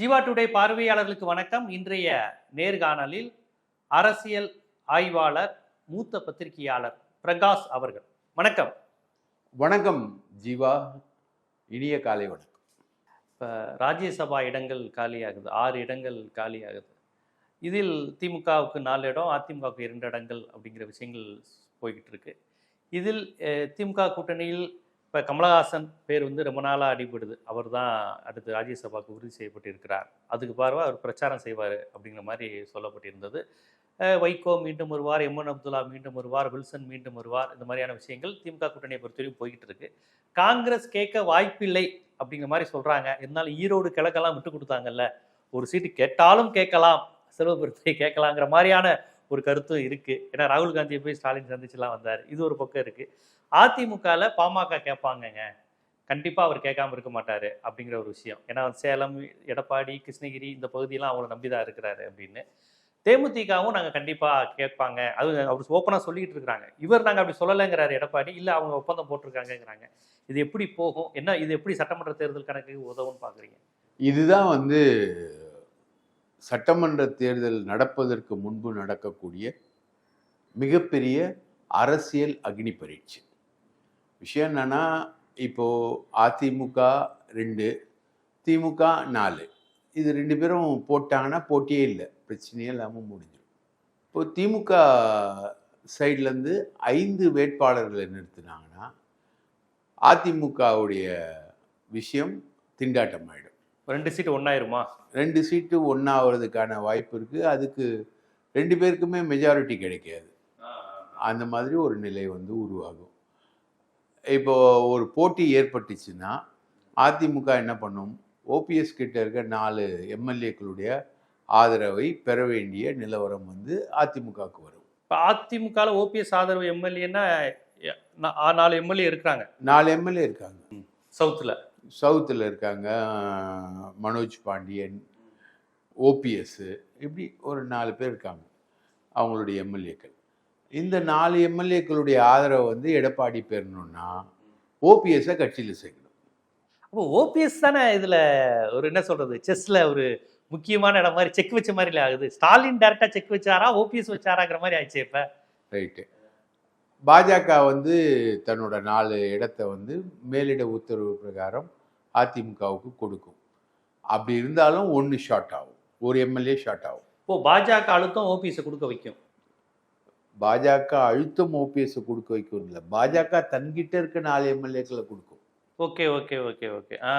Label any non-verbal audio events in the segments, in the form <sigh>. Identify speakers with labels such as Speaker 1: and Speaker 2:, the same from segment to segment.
Speaker 1: Jeeva today பார்வையாளர்களுக்கு வணக்கம். இன்றைய நேர்காணலில் அரசியல் ஆய்வாளர் மூத்த பத்திரிகையாளர் பிரகாஷ் அவர்கள். வணக்கம்.
Speaker 2: வணக்கம் ஜீவா. இனிய காலை வணக்கம்.
Speaker 1: இப்போ ராஜ்யசபா இடங்கள் காலியாகுது ஆறு இடங்கள் காலியாகுது. இதில் திமுகவுக்கு நாலு இடம் அதிமுகவுக்கு இரண்டு இடங்கள் அப்படிங்கிற விஷயங்கள் போய்கிட்டு இருக்கு. இதில் திமுக கூட்டணியில் இப்போ கமலஹாசன் பேர் வந்து ரொம்ப நாளாக அடிபடுது. அவர் தான் அடுத்து ராஜ்யசபாவுக்கு உறுதி செய்யப்பட்டிருக்கிறார். அதுக்கு பார்வை அவர் பிரச்சாரம் செய்வார் அப்படிங்கிற மாதிரி சொல்லப்பட்டிருந்தது. வைகோ மீண்டும் வருவார் எம்என் அப்துல்லா மீண்டும் வருவார் வில்சன் மீண்டும் வருவார் இந்த மாதிரியான விஷயங்கள் திமுக கூட்டணியை பொறுத்தவரைக்கும் போய்கிட்டு இருக்கு காங்கிரஸ் கேட்க வாய்ப்பில்லை அப்படிங்கிற மாதிரி சொல்கிறாங்க இருந்தாலும் ஈரோடு கிழக்கெல்லாம் விட்டு கொடுத்தாங்கல்ல. ஒரு சீட்டு கேட்டாலும் கேட்கலாம். செல்வபுரத்தை கேட்கலாங்கிற மாதிரியான ஒரு கருத்தும் இருக்குது ஏன்னா ராகுல் காந்தியை போய் ஸ்டாலின் சந்திச்சுலாம் வந்தார். இது ஒரு பக்கம் இருக்குது அதிமுகவில் பாமக கேட்பாங்கங்க கண்டிப்பாக அவர் கேட்காம இருக்க மாட்டார் அப்படிங்கிற ஒரு விஷயம். ஏன்னா சேலம் எடப்பாடி கிருஷ்ணகிரி இந்த பகுதியெல்லாம் அவங்கள நம்பிதான் இருக்கிறாரு அப்படின்னு. தேமுதிகவும் நாங்கள் கண்டிப்பாக கேட்பாங்க. அது அவர் ஓப்பனாக சொல்லிட்டு இருக்கிறாங்க. இவர் நாங்கள் அப்படி சொல்லலைங்கிறாரு எடப்பாடி. இல்லை அவங்க ஒப்பந்தம் போட்டிருக்காங்கங்கிறாங்க. இது எப்படி போகும்? என்ன இது எப்படி சட்டமன்ற தேர்தல் கணக்கு உதவும்னு பார்க்குறீங்க
Speaker 2: இதுதான் வந்து சட்டமன்ற தேர்தல் நடப்பதற்கு முன்பு நடக்கக்கூடிய மிகப்பெரிய அரசியல் அக்னி பரீட்சை. விஷயம் என்னன்னா இப்போ அதிமுக ரெண்டு திமுக நாலு. இது ரெண்டு பேரும் போட்டாங்கன்னா போட்டியே இல்லை. பிரச்சனையே இல்லாமல் முடிஞ்சிடும். இப்போ திமுக சைட்லேருந்து ஐந்து வேட்பாளர்களை நிறுத்தினாங்கன்னா அதிமுகவுடைய விஷயம் திண்டாட்டம் ஆயிடும்.
Speaker 1: ரெண்டு சீட் ஒன்னாயிருமா
Speaker 2: ரெண்டு சீட்டு ஒன்றாகிறதுக்கான வாய்ப்பு இருக்குது அதுக்கு ரெண்டு பேருக்குமே மெஜாரிட்டி கிடைக்காது. அந்த மாதிரி ஒரு நிலை வந்து உருவாகும். இப்போ ஒரு போட்டி ஏற்பட்டுச்சுன்னா அதிமுக என்ன பண்ணும்? ஓபிஎஸ் கிட்ட இருக்க நாலு எம்எல்ஏக்களுடைய ஆதரவை பெற வேண்டிய நிலவரம் வந்து அதிமுகவுக்கு வரும்.
Speaker 1: இப்போ அதிமுகவில் ஓபிஎஸ் ஆதரவு எம்எல்ஏன்னா நாலு எம்எல்ஏ இருக்கிறாங்க.
Speaker 2: நாலு எம்எல்ஏ இருக்காங்க.
Speaker 1: சவுத்தில்.
Speaker 2: சவுத்தில் இருக்காங்க மனோஜ் பாண்டியன் ஓபிஎஸ் இப்படி ஒரு நாலு பேர் இருக்காங்க அவங்களுடைய எம்எல்ஏக்கள் இந்த நாலு எம்எல்ஏக்களுடைய ஆதரவை வந்து எடப்பாடி பெறணும்னா ஓபிஎஸ்ஸை கட்சியில் சேர்க்கணும்.
Speaker 1: அப்போ ஓபிஎஸ் தானே இதுல ஒரு என்ன சொல்றது செஸ்ல ஒரு முக்கியமான இடம் மாதிரி செக் வச்ச மாதிரி ஆகுது. ஸ்டாலின் டேரக்டா செக் வச்சாரா ஓபிஎஸ் வச்சாராங்கிற மாதிரி ஆயிடுச்சு இப்ப.
Speaker 2: ரைட்டு பாஜக வந்து தன்னோட நாலு இடத்த வந்து மேலிட உத்தரவு பிரகாரம் அதிமுகவுக்கு கொடுக்கும். அப்படி இருந்தாலும் ஒன்று ஷார்ட் ஆகும். ஒரு எம்எல்ஏ ஷார்ட் ஆகும்.
Speaker 1: இப்போ பாஜக அழுத்தம் ஓபிஎஸ் கொடுக்க வைக்கும்.
Speaker 2: பாஜக அழுத்தம் ஓபிஎஸ் கொடுக்க வைக்கும் இல்லை பாஜக தன்கிட்ட இருக்க நாலு எம்எல்ஏக்களை கொடுக்கும்.
Speaker 1: Okay okay okay okay. ஆ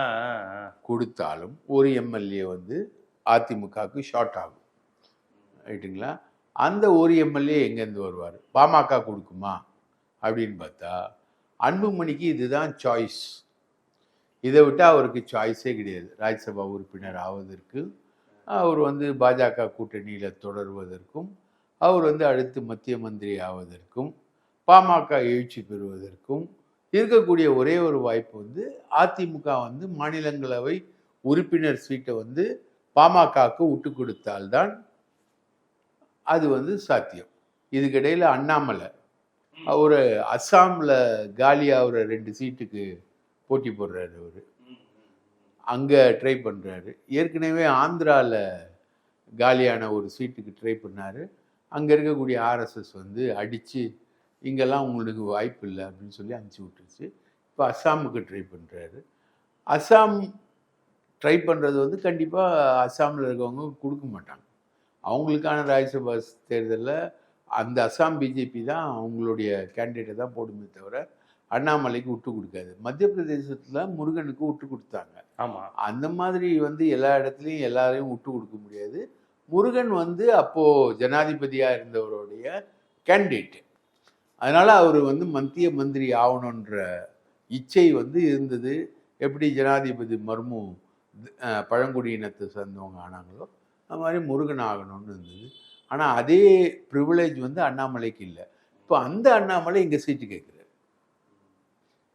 Speaker 2: கொடுத்தாலும் ஒரு எம்எல்ஏ வந்து அதிமுகவுக்கு ஷார்ட் ஆகும். ரைட்டுங்களா? அந்த ஒரு எம்எல்ஏ எங்கேருந்து வருவார்? பாமக கொடுக்குமா? அப்படின்னு பார்த்தா அன்புமணிக்கு இதுதான் சாய்ஸ் இதை விட்டு அவருக்கு சாய்ஸே கிடையாது. ராஜ்யசபா உறுப்பினர் ஆவதற்கு அவர் வந்து பாஜக கூட்டணியில் தொடர்வதற்கும் அவர் வந்து அடுத்து மத்திய மந்திரி ஆவதற்கும் பாமக எழுச்சி பெறுவதற்கும் இருக்கக்கூடிய ஒரே ஒரு வாய்ப்பு வந்து அதிமுக வந்து மாநிலங்களவை உறுப்பினர் சீட்டை வந்து பாமகவுக்கு விட்டு கொடுத்தால்தான் அது வந்து சாத்தியம். இதுக்கிடையில் அண்ணாமலை அவர் அஸ்ஸாமில் காலியாகிற ரெண்டு சீட்டுக்கு போட்டி போடுறாரு அவர். அங்கே ட்ரை பண்ணுறாரு ஏற்கனவே ஆந்திராவில் காலியான ஒரு சீட்டுக்கு ட்ரை பண்ணார். அங்கே இருக்கக்கூடிய ஆர்எஸ்எஸ் வந்து அடித்து இங்கெல்லாம் உங்களுக்கு வாய்ப்பு இல்லை அப்படின்னு சொல்லி அனுப்பிச்சி விட்டுருச்சு. இப்போ அஸ்ஸாமுக்கு ட்ரை பண்ணுறாரு அஸ்ஸாம் ட்ரை பண்ணுறது வந்து கண்டிப்பாக அஸ்ஸாமில் இருக்கவங்க கொடுக்க மாட்டாங்க. அவங்களுக்கான ராஜ்யசபா தேர்தலில் அந்த அஸ்ஸாம் பிஜேபி தான் அவங்களுடைய கேண்டிடேட்டை தான் போடுமே தவிர அண்ணாமலைக்கு விட்டு கொடுக்காது. மத்திய பிரதேசத்தில் முருகனுக்கு விட்டு கொடுத்தாங்க.
Speaker 1: ஆமா.
Speaker 2: அந்த மாதிரி வந்து எல்லா இடத்துலையும் எல்லாரையும் விட்டு கொடுக்க முடியாது. முருகன் வந்து அப்போது ஜனாதிபதியாக இருந்தவருடைய கேண்டிடேட் அதனால் அவர் வந்து மத்திய மந்திரி ஆகணுன்ற இச்சை வந்து இருந்தது. எப்படி ஜனாதிபதி மர்மு பழங்குடியினத்தை சேர்ந்தவங்க ஆனாங்களோ அது மாதிரி முருகன் ஆகணும்னு இருந்தது. ஆனால் அதே ப்ரிவிலேஜ் வந்து அண்ணாமலைக்கு இல்லை. இப்போ அந்த அண்ணாமலை இங்கே சீட்டு கேட்குறாரு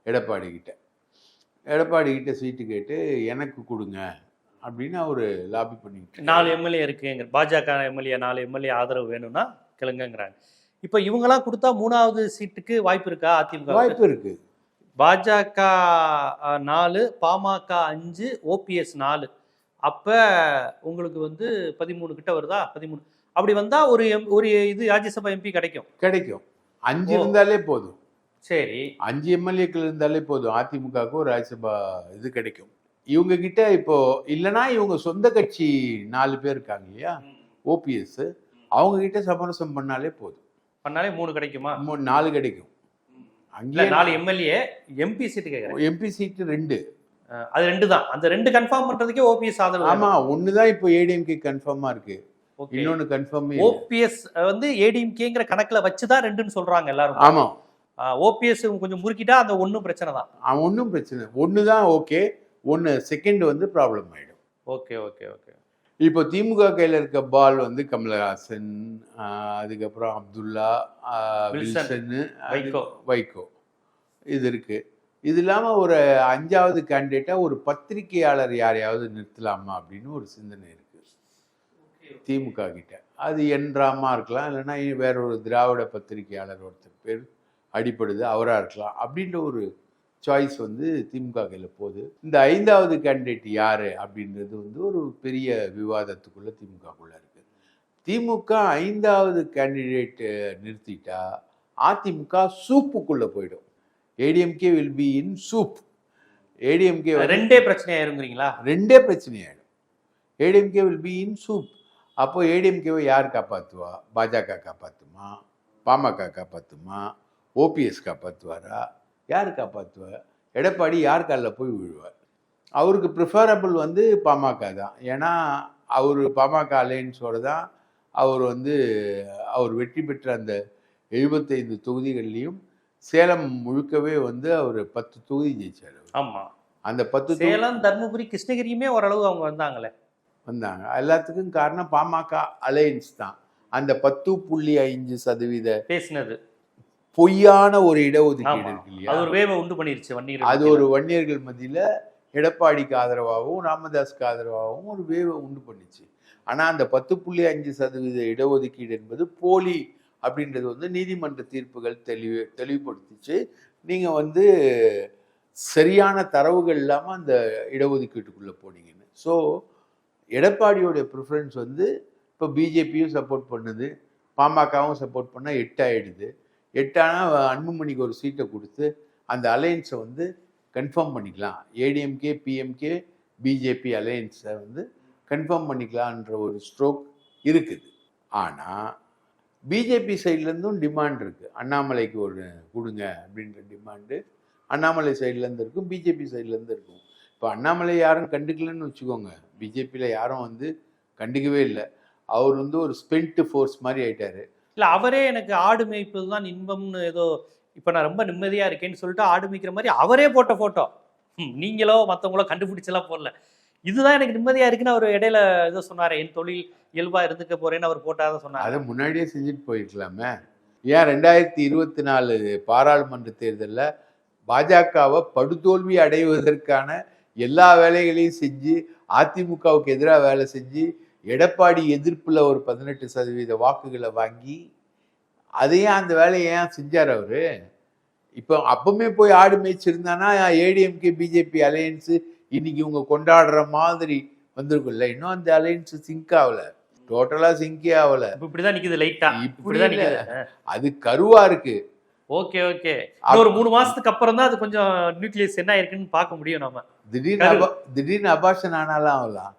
Speaker 2: எடப்பாடி கிட்ட. எடப்பாடி கிட்ட சீட்டு கேட்டு எனக்கு கொடுங்க. அப்படின்னு அவர் லாபி பண்ணிக்கிட்டு
Speaker 1: நாலு எம்எல்ஏ இருக்குங்க. பாஜக எம்எல்ஏ நாலு எம்எல்ஏ ஆதரவு வேணும்னா கிளங்குங்கிறாங்க இப்போ இவங்கெல்லாம் கொடுத்தா மூணாவது சீட்டுக்கு வாய்ப்பு இருக்கா அதிமுக
Speaker 2: வாய்ப்பு இருக்கு.
Speaker 1: பாஜக நாலு பாமக அஞ்சு ஓபிஎஸ் நாலு. அப்ப உங்களுக்கு வந்து பதிமூணு கிட்ட வருதா? பதிமூணு. அப்படி வந்தா ஒரு எம் ஒரு இது ராஜ்யசபா எம்பி கிடைக்கும்.
Speaker 2: கிடைக்கும். அஞ்சு. இருந்தாலே போதும்.
Speaker 1: சரி.
Speaker 2: அஞ்சு எம்எல்ஏக்கள் இருந்தாலே போதும். அதிமுகவுக்கு ஒரு ராஜ்யசபா இது கிடைக்கும். இவங்க கிட்ட இப்போ இல்லைன்னா இவங்க சொந்த கட்சி நாலு பேர் இருக்காங்க இல்லையா? ஓபிஎஸ் அவங்க கிட்ட சமரசம் பண்ணாலே போதும்.
Speaker 1: பண்ணாலே மூணு கிடைக்குமா?
Speaker 2: மூணு நாலு கிடைக்கும். அங்கேயே
Speaker 1: நாலு எம்எல்ஏ எம்பி சீட்டு கேட்கறேன்
Speaker 2: எம்பி சீட்டு ரெண்டு.
Speaker 1: அது ரெண்டு தான். அந்த ரெண்டு கன்ஃபார்ம் பண்றதுக்கே ஓபிஎஸ் ஆதரவு
Speaker 2: ஆமா ஒண்ணுதான் இப்போ ஏடிஎம்கே கன்ஃபார்மா இருக்கு.
Speaker 1: ஓகே.
Speaker 2: இன்னொன்னு கன்ஃபார்ம்
Speaker 1: ஓபிஎஸ் வந்து ஏடிஎம்கேங்கிற கணக்குல வச்சுதான் ரெண்டுன்னு சொல்றாங்க எல்லாரும்.
Speaker 2: ஆமா.
Speaker 1: ஓபிஎஸ் கொஞ்சம் முறுக்கிட்டா அந்த ஒண்ணும் பிரச்சனை தான்.
Speaker 2: ஒன்றும் பிரச்சனை. ஒண்ணுதான் ஓகே. ஒன்னு செகண்ட் வந்து ப்ராப்ளம் ஆயிடும்.
Speaker 1: ஓகே ஓகே ஓகே
Speaker 2: இப்போ திமுக கையில இருக்க பால் வந்து கமலஹாசன் அதுக்கப்புறம் அப்துல்லா ஆஹ்
Speaker 1: வில்சன்,
Speaker 2: வில்சன் அது-
Speaker 1: வைகோ.
Speaker 2: வைகோ. இது இருக்கு. இது இல்லாம ஒரு அஞ்சாவது கேண்டிடேட்டா ஒரு பத்திரிகையாளர் யாரையாவது நிறுத்தலாமா அப்படின்னு ஒரு சிந்தனை இருக்கு. திமுக கிட்ட. அது என் ராமா இருக்கலாம் இல்லைன்னா வேற ஒரு திராவிட பத்திரிகையாளர் ஒருத்தர் பேர் அடிப்படுது அவராக இருக்கலாம் அப்படின்ற ஒரு சாய்ஸ் வந்து திமுக கையில் போகுது. இந்த ஐந்தாவது கேண்டிடேட் யாரு அப்படின்றது வந்து ஒரு பெரிய விவாதத்துக்குள்ள திமுகக்குள்ள இருக்கு. திமுக ஐந்தாவது கேண்டிடேட் நிறுத்திட்டா அதிமுக சூப்புக்குள்ள போயிடும். ADMK will be in soup ADMK
Speaker 1: ரெண்டே பிரச்சனையா இருங்குறீங்களா
Speaker 2: ரெண்டே பிரச்சனையாயிடும். ADMK will be in soup அப்போ ஏடிஎம்கேவை யார் காப்பாற்றுவா பாஜக காப்பாற்றுமா பாமக காப்பாற்றுமா ஓபிஎஸ் காப்பாற்றுவாரா யார் காப்பாற்றுவா எடப்பாடி யார் காலில் போய் விழுவார்? அவருக்கு ப்ரிஃபரபிள் வந்து பாமக தான். ஏன்னா அவர் பாமக அலையன்ஸோட தான் அவர் வந்து அவர் வெற்றி பெற்ற அந்த எழுபத்தைந்து தொகுதிகள்லையும் சேலம் முழுக்கவே வந்து அவர் பத்து தொகுதி ஜெயிச்சார் அவர்.
Speaker 1: ஆமா.
Speaker 2: அந்த பத்து
Speaker 1: சேலம் தர்மபுரி கிருஷ்ணகிரியுமே ஓரளவு அவங்க வந்தாங்களே.
Speaker 2: வந்தாங்க. எல்லாத்துக்கும் காரணம் பாமக அலையன்ஸ் தான். அந்த பத்து புள்ளி ஐந்து சதவீத
Speaker 1: பேசினது.
Speaker 2: பொய்யான ஒரு இடஒதுக்கீடு. இருக்கு இல்லையா?
Speaker 1: அது ஒரு வேவை உண்டு பண்ணிருச்சு வன்னியர்
Speaker 2: அது ஒரு வன்னியர்கள் மத்தியில எடப்பாடிக்கு ஆதரவாகவும் ராமதாஸ்க்கு ஆதரவாகவும் ஒரு வேவை உண்டு பண்ணுச்சு. ஆனா அந்த பத்து புள்ளி அஞ்சு சதவீத இடஒதுக்கீடு என்பது போலி அப்படின்றது வந்து நீதிமன்ற தீர்ப்புகள் தெளிவு தெளிவுபடுத்திச்சு. நீங்க வந்து சரியான தரவுகள் இல்லாம அந்த இடஒதுக்கீட்டுக்குள்ள போனீங்கன்னு. ஸோ எடப்பாடியோட ப்ரிஃபரன்ஸ் வந்து இப்போ பிஜேபியும் சப்போர்ட் பண்ணுது பாமகவும் சப்போர்ட் பண்ணால் எட்டு ஆயிடுது எட்டானா அன்புமணிக்கு ஒரு சீட்டை கொடுத்து அந்த அலையன்ஸை வந்து கன்ஃபார்ம் பண்ணிக்கலாம். ஏடிஎம்கே பிஎம்கே பிஜேபி அலையன்ஸை வந்து கன்ஃபார்ம் பண்ணிக்கலான்ற ஒரு ஸ்ட்ரோக் இருக்குது. ஆனால் பிஜேபி சைட்லேருந்தும் டிமாண்ட் இருக்குது அண்ணாமலைக்கு ஒரு கொடுங்க அப்படின்ற டிமாண்டு அண்ணாமலை சைட்லேருந்து இருக்கும் பிஜேபி சைட்லேருந்து இருக்கும். இப்போ அண்ணாமலை யாரும் கண்டுக்கலன்னு வச்சுக்கோங்க. பிஜேபியில் யாரும் வந்து கண்டுக்கவே இல்லை. அவர் வந்து ஒரு ஸ்பென்ட் ஃபோர்ஸ் மாதிரி ஆயிட்டார்.
Speaker 1: இல்லை அவரே எனக்கு ஆடு மேய்ப்பது தான் இன்பம்னு ஏதோ இப்போ நான் ரொம்ப நிம்மதியாக இருக்கேன்னு சொல்லிட்டு ஆடு மேய்க்கிற மாதிரி அவரே போட்ட ஃபோட்டோ நீங்களோ மற்றவங்களோ கண்டுபிடிச்செல்லாம் போடல. இதுதான் எனக்கு நிம்மதியாக இருக்குன்னு அவர் இடையில ஏதோ சொன்னார். என் தொழில் இயல்பாக இருந்துக்க போறேன்னு அவர் போட்டாதான் சொன்னார்.
Speaker 2: அதை முன்னாடியே செஞ்சுட்டு போயிருக்கலாமே ஏன் ரெண்டாயிரத்தி இருபத்தி நாலு பாராளுமன்ற தேர்தலில் பாஜகவை படுதோல்வி அடைவதற்கான எல்லா வேலைகளையும் செஞ்சு அதிமுகவுக்கு எதிராக வேலை செஞ்சு எடப்பாடி எதிர்ப்புல ஒரு பதினெட்டு சதவீத வாக்குகளை வாங்கி அதையும் அந்த வேலையை ஏன் செஞ்சார் அவரு? இப்போ அப்பவுமே போய் ஆடு மேய்ச்சிருந்தானா ஏடிஎம்கே பிஜேபி அலையன்ஸு இன்னைக்கு இவங்க கொண்டாடுற மாதிரி வந்திருக்கும்ல. இன்னும் அந்த அலையன்ஸ் சிங்க் ஆகல. டோட்டலா சிங்கே ஆகல.
Speaker 1: இப்ப இப்படிதான் நிக்குது லைட்டா
Speaker 2: இப்படி
Speaker 1: இப்படிதான்
Speaker 2: அது கருவா இருக்கு.
Speaker 1: Okay okay. ஒரு மூணு மாசத்துக்கு அப்புறம் தான் அது கொஞ்சம் நியூக்ளியஸ் என்ன இருக்குன்னு பார்க்க முடியும் நம்ம
Speaker 2: திடீர்னு திடீர்னு அபாஷன் ஆனாலும் ஆகலாம்.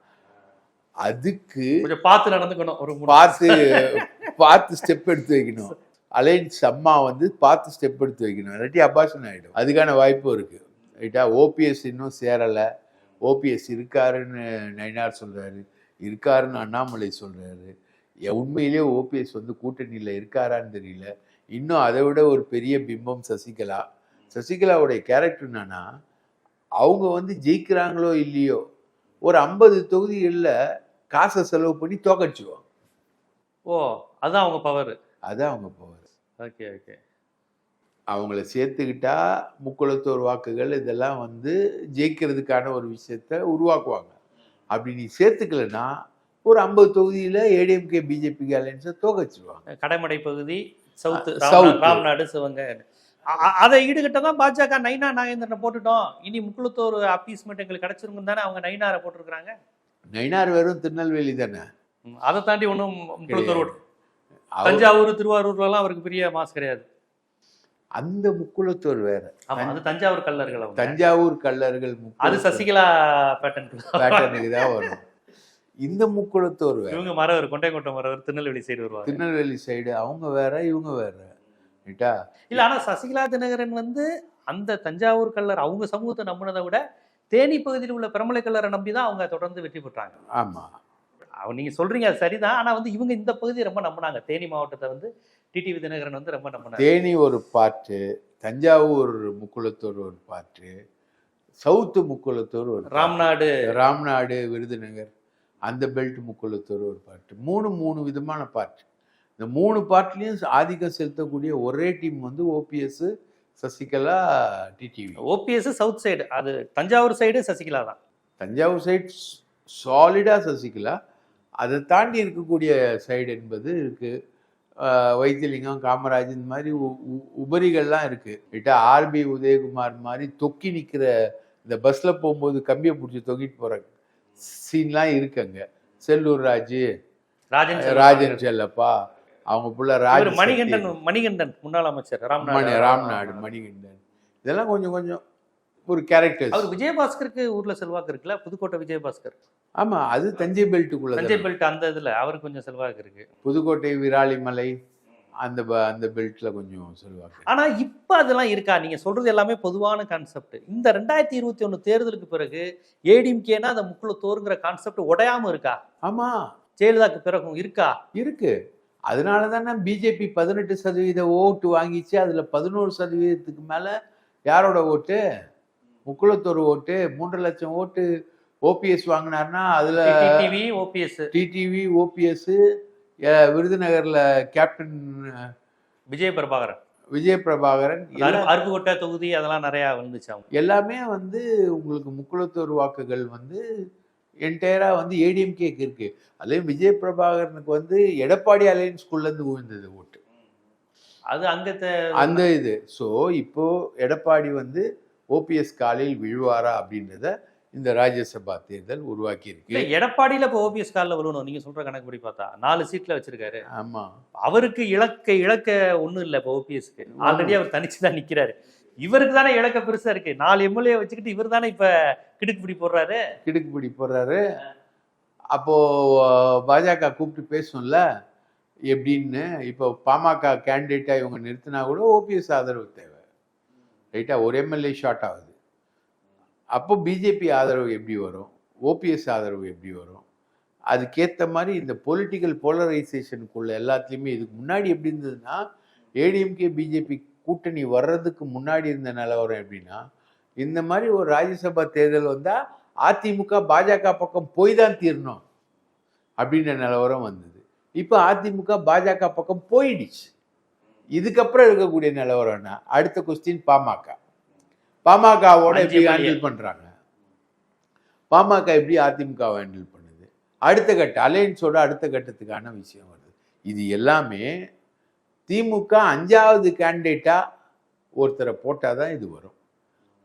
Speaker 2: அதுக்கு
Speaker 1: கொஞ்சம் பார்த்து நடந்துக்கணும் ஒரு
Speaker 2: பார்த்து பார்த்து ஸ்டெப் எடுத்து வைக்கணும். அலைன்ஸ் அம்மா வந்து பார்த்து ஸ்டெப் எடுத்து வைக்கணும். இல்லாட்டி அபாஷன் ஆகிடும் அதுக்கான வாய்ப்பும் இருக்கு. ரைட்டா? ஓபிஎஸ் இன்னும் சேரலை. ஓபிஎஸ் இருக்காருன்னு நயினார் சொல்றாரு. இருக்காருன்னு அண்ணாமலை சொல்றாரு. எ- உண்மையிலேயே ஓபிஎஸ் வந்து கூட்டணியில் இருக்காரான்னு தெரியல. இன்னும் அதை விட ஒரு பெரிய பிம்பம் சசிகலா. சசிகலாவுடைய கேரக்டர் என்னன்னா அவங்க வந்து ஜெயிக்கிறாங்களோ இல்லையோ ஒரு ஐம்பது தொகுதிகளில் காசை செலவு பண்ணி தோக்கடிச்சுவாங்க
Speaker 1: ஓ அதான் அவங்க பவர்
Speaker 2: அதான் அவங்க பவர்
Speaker 1: ஓகே ஓகே
Speaker 2: அவங்கள சேர்த்துக்கிட்டா முக்குளத்தோர் வாக்குகள் இதெல்லாம் வந்து ஜெயிக்கிறதுக்கான ஒரு விஷயத்த உருவாக்குவாங்க. அப்படி நீ சேர்த்துக்கலன்னா ஒரு ஐம்பது தொகுதியில் ஏடிஎம்கே பிஜேபி அலையன்ஸை தோக்கச்சிருவாங்க
Speaker 1: கடைமடை பகுதி சவுத்து
Speaker 2: south.
Speaker 1: ராம்நாடு சிவங்க. அதை ஈடுகட்ட தான் பாஜக நைனா நாகேந்திரனை போட்டுட்டோம். இனி முக்குளத்தோர் அப்பீஸ்மெண்ட் எங்களுக்கு கிடைச்சிருக்கும் தானே அவங்க நைனாரை போட்டிருக்காங்க
Speaker 2: நயினார் வெறும் திருநெல்வேலி தானே?
Speaker 1: அதை தாண்டி ஒன்றும் தஞ்சாவூர் திருவாரூர்லாம் அவருக்கு பெரிய மாசு கிடையாது.
Speaker 2: அந்த முக்குளத்தூர் வேற.
Speaker 1: அது தஞ்சாவூர் கல்லர்கள்
Speaker 2: தஞ்சாவூர் கல்லர்கள்
Speaker 1: அது சசிகலா பேட்டன்
Speaker 2: பேட்டர்னுக்கு தான் வரும். இந்த முக்குளத்தூர் வேற.
Speaker 1: இவங்க மறவர் கொண்டைக்கோட்டை மறவர் திருநெல்வேலி சைடு வருவாங்க.
Speaker 2: திருநெல்வேலி சைடு அவங்க வேற இவங்க வேற. ரைட்டா?
Speaker 1: இல்ல ஆனா சசிகலா தினகரன் வந்து அந்த தஞ்சாவூர் கல்லர் அவங்க சமூகத்தை நம்பினதை விட தேனி பகுதியில் உள்ள பிரமலை கல்லரை நம்பி தான் அவங்க தொடர்ந்து வெற்றி பெற்றாங்க.
Speaker 2: ஆமா.
Speaker 1: அவங்க நீங்க சொல்றீங்க அது சரிதான். ஆனா வந்து இவங்க இந்த பகுதியை ரொம்ப நம்பினாங்க. தேனி மாவட்டத்தை வந்து டிடிவி தினகரன் வந்து ரொம்ப நம்பினாங்க.
Speaker 2: தேனி ஒரு பாட்டு தஞ்சாவூர் முக்குளத்தூர் ஒரு பாட்டு சவுத்து முக்குளத்தூர் ஒரு.
Speaker 1: ராம்நாடு.
Speaker 2: ராம்நாடு விருதுநகர் அந்த பெல்ட் முக்குளத்தூர் ஒரு பாட்டு. மூணு மூணு விதமான பாட்டு. இந்த மூணு பாட்டுலையும் ஆதிக்கம் செலுத்தக்கூடிய ஒரே டீம் வந்து OPS Sasikala TTV.
Speaker 1: OPS south side அது தஞ்சாவூர் சைடு சசிகலா தான்.
Speaker 2: தஞ்சாவூர் சைடு சாலிடாக சசிகலா. அதை தாண்டி இருக்கக்கூடிய சைடு என்பது இருக்கு. ஆஹ் வைத்தியலிங்கம் காமராஜ் இந்த மாதிரி உபரிகள்லாம் இருக்கு. கிட்ட ஆர்பி உதயகுமார் மாதிரி தொக்கி நிற்கிற இந்த பஸ்ல போகும்போது கம்பியை பிடிச்சி தொங்கிட்டு போற சீன்லாம் இருக்கு அங்க. செல்லூர் ராஜு
Speaker 1: ராஜன்.
Speaker 2: ராஜன் செல்லப்பா. அவங்க புள்ள ராஜ
Speaker 1: மணிகண்டன் மணிகண்டன் முன்னாள் அமைச்சர் ராம்நாடு
Speaker 2: ராம்நாடு மணிகண்டன். இதெல்லாம் கொஞ்சம் கொஞ்சம் ஒரு கேரக்டர்ஸ்
Speaker 1: அவர் விஜயபாஸ்கருக்கு ஊர்ல செல்வாக்கு இருக்குல்ல புதுக்கோட்டை விஜயபாஸ்கர்.
Speaker 2: ஆமா அது தஞ்சை பெல்ட்டுக்குள்ள
Speaker 1: தஞ்சை பெல்ட் அந்த இதுல அவருக்கு கொஞ்சம் செல்வாக்கு இருக்கு
Speaker 2: புதுக்கோட்டை விராலிமலை அந்த அந்த பெல்ட்ல கொஞ்சம் சொல்லுவாங்க
Speaker 1: ஆனா இப்ப அதெல்லாம் இருக்கா? நீங்க சொல்றது எல்லாமே பொதுவான கான்செப்ட் இந்த ரெண்டாயிரத்தி இருபத்தி ஒண்ணு தேர்தலுக்கு பிறகு ஏடிஎம்கேனா அந்த முக்குளத்தோருங்கிற கான்செப்ட் உடையாம இருக்கா?
Speaker 2: ஆமா.
Speaker 1: ஜெயலலிதாக்கு பிறகும் இருக்கா?
Speaker 2: இருக்கு. அதனால தானே பிஜேபி பதினெட்டு சதவீத ஓட்டு வாங்கிச்சு. அதுல பதினோரு சதவீதத்துக்கு மேல யாரோட ஓட்டு? முக்குளத்தூர் ஓட்டு. மூன்று லட்சம் ஓட்டு ஓபிஎஸ் வாங்கினார்னா அதுல
Speaker 1: டிடிவி ஓபிஎஸ்
Speaker 2: டிடிவி ஓபிஎஸ் விருதுநகர்ல கேப்டன்
Speaker 1: விஜய பிரபாகரன்
Speaker 2: விஜய பிரபாகரன்
Speaker 1: அருப்புக்கோட்டை தொகுதி அதெல்லாம் நிறைய வந்துச்சு அவங்க.
Speaker 2: எல்லாமே வந்து உங்களுக்கு முக்குளத்தூர் வாக்குகள் வந்து என்டையரா வந்து ஏடிஎம்கேக்கு இருக்கு. அதுலயும் விஜய் பிரபாகரனுக்கு வந்து எடப்பாடி அலையன்ஸ்குள்ள இருந்து விழுந்தது ஓட்டு.
Speaker 1: அது அங்க
Speaker 2: அந்த இது. ஸோ இப்போ எடப்பாடி வந்து ஓபிஎஸ் காலில் விழுவாரா அப்படின்றத இந்த ராஜ்யசபா தேர்தல் உருவாக்கி இருக்கு.
Speaker 1: எடப்பாடியில இப்ப ஓபிஎஸ் காலில் விழுவணும். நீங்க சொல்ற கணக்குப்படி பார்த்தா. நாலு சீட்ல வச்சிருக்காரு.
Speaker 2: ஆமா.
Speaker 1: அவருக்கு இலக்க இலக்க ஒண்ணும் இல்ல இப்ப ஓபிஎஸ்க்கு ஆல்ரெடி அவர் தனிச்சு தான் நிக்கிறாரு. இவருக்கு தானே இலக்க பெருசா இருக்கு. நாலு எம்எல்ஏ வச்சுக்கிட்டு இவர் தானே இப்ப கிடுக்கு பிடி போடுறாரு?
Speaker 2: கிடுக்குப்பிடி போடுறாரு. அப்போ பாஜக கூப்பிட்டு பேசும்ல எப்படின்னு இப்போ பாமக கேண்டிடேட்டா இவங்க நிறுத்தினா கூட ஓபிஎஸ் ஆதரவு தேவை. ரைட்டா? ஒரு எம்எல்ஏ ஷார்ட் ஆகுது. அப்போ பிஜேபி ஆதரவு எப்படி வரும்? ஓபிஎஸ் ஆதரவு எப்படி வரும்? அதுக்கேற்ற மாதிரி இந்த பொலிட்டிக்கல் போலரைசேஷனுக்குள்ள எல்லாத்துலேயுமே இதுக்கு முன்னாடி எப்படி இருந்ததுன்னா ஏடிஎம்கே பிஜேபி கூட்டணி வர்றதுக்கு முன்னாடி இருந்த நிலவரம் எப்படின்னா இந்த மாதிரி ஒரு ராஜ்யசபா தேர்தல் வந்தால் அதிமுக பாஜக பக்கம் போய் தான் தீரணும் அப்படின்ற நிலவரம் வந்தது. இப்போ அதிமுக பாஜக பக்கம் போயிடுச்சு. இதுக்கப்புறம் இருக்கக்கூடிய நிலவரம்னா அடுத்த கொஸ்டின் பாமக. பாமகவோட எப்படி ஹேண்டில் பண்றாங்க? பாமக எப்படி அதிமுகவை ஹேண்டில் பண்ணுது? அடுத்த கட்ட அலையன்ஸோட அடுத்த கட்டத்துக்கான விஷயம் வருது. இது எல்லாமே திமுக அஞ்சாவது கேண்டிடேட்டாக ஒருத்தரை போட்டால் தான் இது வரும்.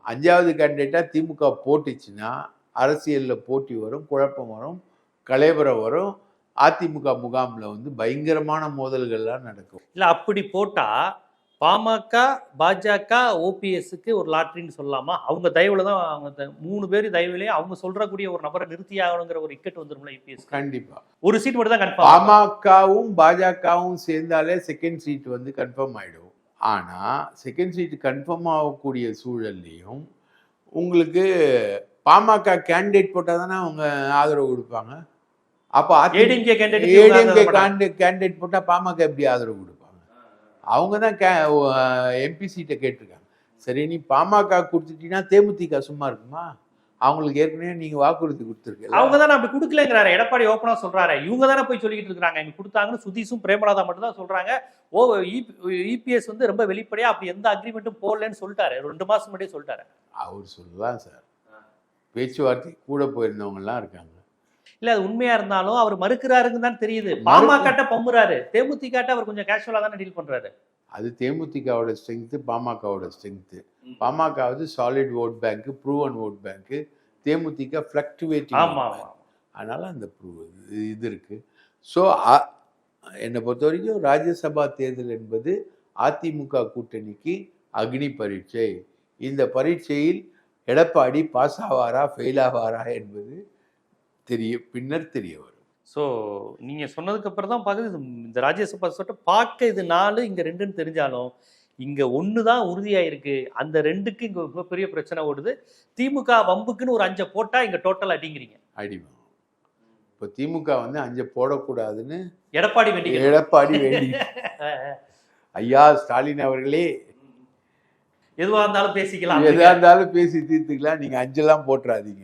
Speaker 2: அஞ்சாவது கேண்டிடேட்டாக திமுக போட்டுச்சுன்னா அரசியலில் போட்டி வரும் குழப்பம் வரும் கலைவரம் வரும். அதிமுக முகாமில் வந்து பயங்கரமான மோதல்கள்லாம் நடக்கும்.
Speaker 1: இல்லை அப்படி போட்டால் பாமக பாஜக ஓபிஎஸ்க்கு ஒரு லாட்ரின்னு சொல்லலாமா? அவங்க தயவுல தான் அவங்க மூணு பேர் தயவுலயே அவங்க சொல்றக்கூடிய ஒரு நபரை நிறுத்தி ஆகணுங்கிற ஒரு இக்கட் வந்துரும்ல இபிஎஸ்
Speaker 2: கண்டிப்பா.
Speaker 1: ஒரு சீட் மட்டும் தான் கன்ஃபார்ம்
Speaker 2: பாமகவும் பாஜகவும் சேர்ந்தாலே செகண்ட் சீட் வந்து கன்ஃபார்ம் ஆயிடும். ஆனா செகண்ட் சீட் கன்ஃபார்ம் ஆகக்கூடிய சூழல்லையும் உங்களுக்கு பாமக கேண்டிடேட் போட்டால் தானே அவங்க ஆதரவு கொடுப்பாங்க? அப்போ
Speaker 1: ஏடிஎம்கே கேண்டிடேட்
Speaker 2: போட்டால் பாமக எப்படி ஆதரவு கொடுப்பாங்க? அவங்க தான் கே எம்பி சீட்டை கேட்டிருக்காங்க. சரி நீ பாமக கொடுத்துட்டீங்கன்னா தேமுதிக சும்மா இருக்குமா? அவங்களுக்கு ஏற்கனவே நீங்க வாக்குறுதி கொடுத்துருக்கீங்க.
Speaker 1: அவங்க தானே அப்படி கொடுக்கலங்கிறாரு. எடப்பாடி ஓப்பனா சொல்றாரு. இவங்க தானே போய் சொல்லிக்கிட்டு இருக்காங்க எங்க கொடுத்தாங்கன்னு சுதீஷும் பிரேமலாதா மட்டும் தான் சொல்றாங்க. ஓ இபிஎஸ் வந்து ரொம்ப வெளிப்படையா அப்படி எந்த அக்ரிமெண்ட்டும் போடலன்னு சொல்லிட்டாரு. ரெண்டு மாசம் முன்னாடியே சொல்லிட்டாரு.
Speaker 2: அவர் சொல்லலாம் சார். பேச்சுவார்த்தை கூட போயிருந்தவங்கலாம் இருக்காங்க.
Speaker 1: இல்ல அது உண்மையா இருந்தாலும் அவர் மறுக்கிறாருன்னு தான் தெரியுது.
Speaker 2: மறுக்கு-
Speaker 1: பாமக பம்புறாரு. தேமுதிக அவர் கொஞ்சம் கேஷுவலா தானே டீல் பண்றாரு.
Speaker 2: அது தேமுதிகவோட ஸ்ட்ரென்த்து பாமகவோட ஸ்ட்ரென்த்து பாமக வந்து solid vote bank proven vote bank DMDK fluctuating
Speaker 1: ஆமா ஆமா
Speaker 2: அதனால் அந்த ப்ரூ- இது இது இருக்குது ஸோ என்னை பொறுத்த வரைக்கும் ராஜ்யசபா தேர்தல் என்பது அதிமுக கூட்டணிக்கு அக்னி பரீட்சை. இந்த பரீட்சையில் எடப்பாடி பாஸ் ஆவாரா ஃபெயில் ஆவாரா என்பது தெரிய பின்னர் தெரிய வரும்.
Speaker 1: ஸோ நீங்கள் சொன்னதுக்கு அப்புறம் தான் பார்க்குது இது இந்த ராஜ்யசபா சொல்லிட்டு பார்க்க இது நாலு இங்கே ரெண்டுன்னு தெரிஞ்சாலும் இங்கே ஒன்று தான் உறுதியாயிருக்கு. அந்த ரெண்டுக்கு இங்கே மிகப்பெரிய பிரச்சனை ஓடுது. திமுக வம்புக்குன்னு ஒரு அஞ்சை போட்டால் இங்கே டோட்டல் அடிங்கிறீங்க.
Speaker 2: அடிமை. இப்போ திமுக வந்து அஞ்சு போடக்கூடாதுன்னு
Speaker 1: எடப்பாடி வேண்டிய
Speaker 2: எடப்பாடி வேண்டி. <laughs> ஐயா ஸ்டாலின் அவர்களே.
Speaker 1: எதுவாக இருந்தாலும் பேசிக்கலாம்.
Speaker 2: எதா இருந்தாலும் பேசி தீர்த்துக்கலாம். நீங்க அஞ்செல்லாம் போட்டுறாதீங்க.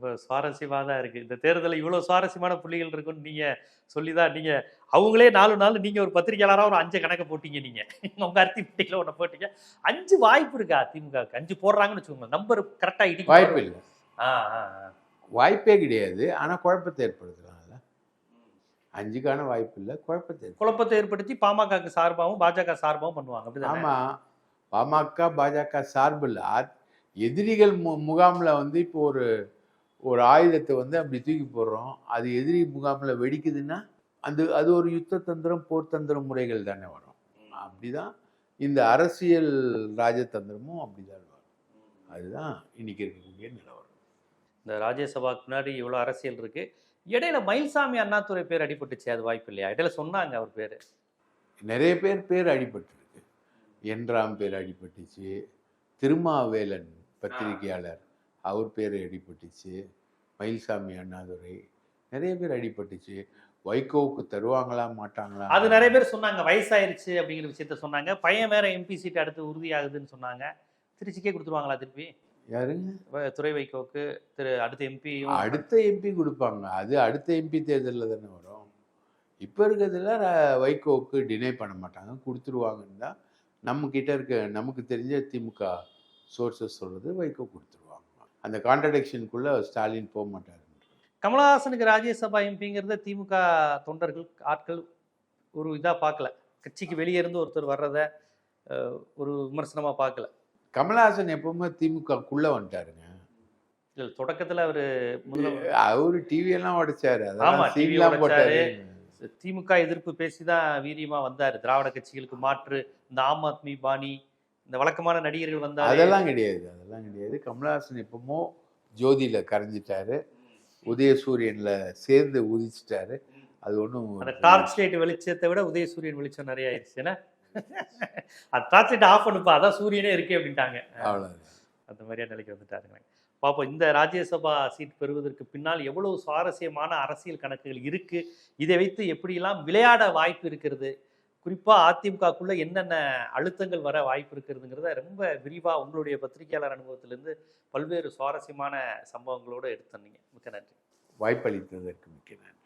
Speaker 1: ரொம்ப சுவாரஸ்யமாக தான் இருக்குது இந்த தேர்தலில் இவ்வளோ சுவாரஸ்யமான புள்ளிகள் இருக்குன்னு நீங்கள் சொல்லி தான் நீங்கள் அவங்களே நாலு நாள் நீங்கள் ஒரு பத்திரிகையாளராக ஒரு அஞ்சு கணக்கை போட்டீங்க நீங்கள் <laughs> உங்கள் அரிசி பெட்டியில் ஒன்று போட்டீங்க. அஞ்சு வாய்ப்பு இருக்கா திமுகவுக்கு அஞ்சு போடுறாங்கன்னு வச்சுக்கோங்க நம்பர் கரெக்டாக இடி
Speaker 2: வாய்ப்பு இல்லை.
Speaker 1: ஆ ஆ.
Speaker 2: வாய்ப்பே கிடையாது. ஆனா குழப்பத்தை ஏற்படுத்தலாம்ல அஞ்சுக்கான வாய்ப்பு இல்லை குழப்பத்தை ஏற்படுத்தலாம்.
Speaker 1: குழப்பத்தை ஏற்படுத்தி பாமகக்கு சார்பாகவும் பாஜக சார்பாகவும் பண்ணுவாங்க. அப்படிதான்?
Speaker 2: ஆமா. பாமக பாஜக சார்பில் ஆ- எதிரிகள் மு முகாமில் வந்து இப்போ ஒரு ஒரு ஆயுதத்தை வந்து அப்படி தூக்கி போடுறோம். அது எதிரி முகாமில் வெடிக்குதுன்னா அந்த அது ஒரு யுத்த தந்திரம் போர் தந்திர முறைகள் தானே வரும். அப்படிதான் இந்த அரசியல் ராஜதந்திரமும் அப்படிதான் வரும். அதுதான் இன்னைக்கு இருக்கக்கூடிய நிலவரம்.
Speaker 1: இந்த ராஜ்யசபாக்கு முன்னாடி இவ்வளோ அரசியல் இருக்கு. இடையில மயில்சாமி அண்ணாதுரை பேர் அடிபட்டுச்சு அது வாய்ப்பு இல்லையா? இடையில சொன்னாங்க அவர் பேர்.
Speaker 2: நிறைய பேர் பேர் அடிபட்டிருக்கு. என்றாம் பேர் அடிபட்டுச்சு. திருமாவேலன் பத்திரிகையாளர். அவர் பேர் அடிபட்டுச்சு. மயில்சாமி அண்ணாதுரை. நிறைய பேர் அடிபட்டுச்சு. வைகோவுக்கு தருவாங்களா மாட்டாங்களா?
Speaker 1: அது நிறைய பேர் சொன்னாங்க வயசாயிருச்சு அப்படிங்கிற விஷயத்த சொன்னாங்க. பையன் வேற எம்பி சீட் அடுத்து உறுதியாகுதுன்னு சொன்னாங்க. திருச்சிக்கே கொடுத்துருவாங்களா திருப்பி?
Speaker 2: யாருங்க?
Speaker 1: துரை வைகோவுக்கு திரு அடுத்த எம்பியும்
Speaker 2: அடுத்த எம்பி கொடுப்பாங்க. அது அடுத்த எம்பி தேர்தலில் தானே வரும். இப்போ இருக்கிறதுல வைகோவுக்கு டினை பண்ண மாட்டாங்க. கொடுத்துருவாங்கன்னு தான் நம்ம கிட்ட இருக்க நமக்கு தெரிஞ்ச திமுக சோர்சஸ் சொல்றது வைகோ கொடுத்துருவாங்க அந்த கான்ட்ரடிக்ஷனுக்குள்ள ஸ்டாலின் போக மாட்டாரு.
Speaker 1: கமலஹாசனுக்கு ராஜ்யசபா எம்பிங்கிறத திமுக தொண்டர்கள் ஆட்கள் ஒரு இதா பார்க்கல. கட்சிக்கு வெளியே இருந்து ஒருத்தர் வர்றத ஒரு விமர்சனமா பார்க்கல.
Speaker 2: கமலஹாசன் எப்பவுமே திமுகக்குள்ள வந்துட்டாருங்க.
Speaker 1: இல்ல தொடக்கத்துல அவரு முதல்ல
Speaker 2: அவரு டிவி எல்லாம் உடைச்சாரு.
Speaker 1: ஆமா,
Speaker 2: அதெல்லாம்
Speaker 1: TV
Speaker 2: சீன்லாம் போட்டாரு.
Speaker 1: திமுக எதிர்ப்பு பேசி தான் வீரியமா வந்தாரு. திராவிட கட்சிகளுக்கு மாற்று இந்த ஆம் ஆத்மி பாணி இந்த வழக்கமான நடிகர்கள் வந்தாரு
Speaker 2: அதெல்லாம் கிடையாது அதெல்லாம் கிடையாது. கமலஹாசன் எப்பவுமோ ஜோதியில கரைஞ்சிட்டாரு. உதயசூரியன்ல சேர்ந்து உதிச்சிட்டாரு. அது ஒன்றும்
Speaker 1: அந்த டார்ச் லைட் வெளிச்சத்தை விட உதயசூரியன் வெளிச்சம் நிறைய ஆயிடுச்சு. என்ன அந்த டார்ச் லைட் ஆஃப் பண்ணுப்பா அதான் சூரியனே இருக்கே அப்படின்ட்டாங்க.
Speaker 2: அவ்வளவு
Speaker 1: அந்த மாதிரியான நிலைக்கு வந்துட்டாருங்க. பார்ப்போம் இந்த ராஜ்யசபா சீட் பெறுவதற்கு பின்னால் எவ்வளவு சுவாரஸ்யமான அரசியல் கணக்குகள் இருக்கு? இதை வைத்து எப்படியெல்லாம் விளையாட வாய்ப்பு இருக்கிறது? குறிப்பாக அதிமுகக்குள்ளே என்னென்ன அழுத்தங்கள் வர வாய்ப்பு இருக்கிறதுங்கிறத ரொம்ப விரிவாக உங்களுடைய பத்திரிகையாளர் அனுபவத்திலேருந்து பல்வேறு சுவாரஸ்யமான சம்பவங்களோடு எடுத்துருந்தீங்க மிக்க நன்றி.
Speaker 2: வாய்ப்பளித்ததற்கு மிக்க நன்றி.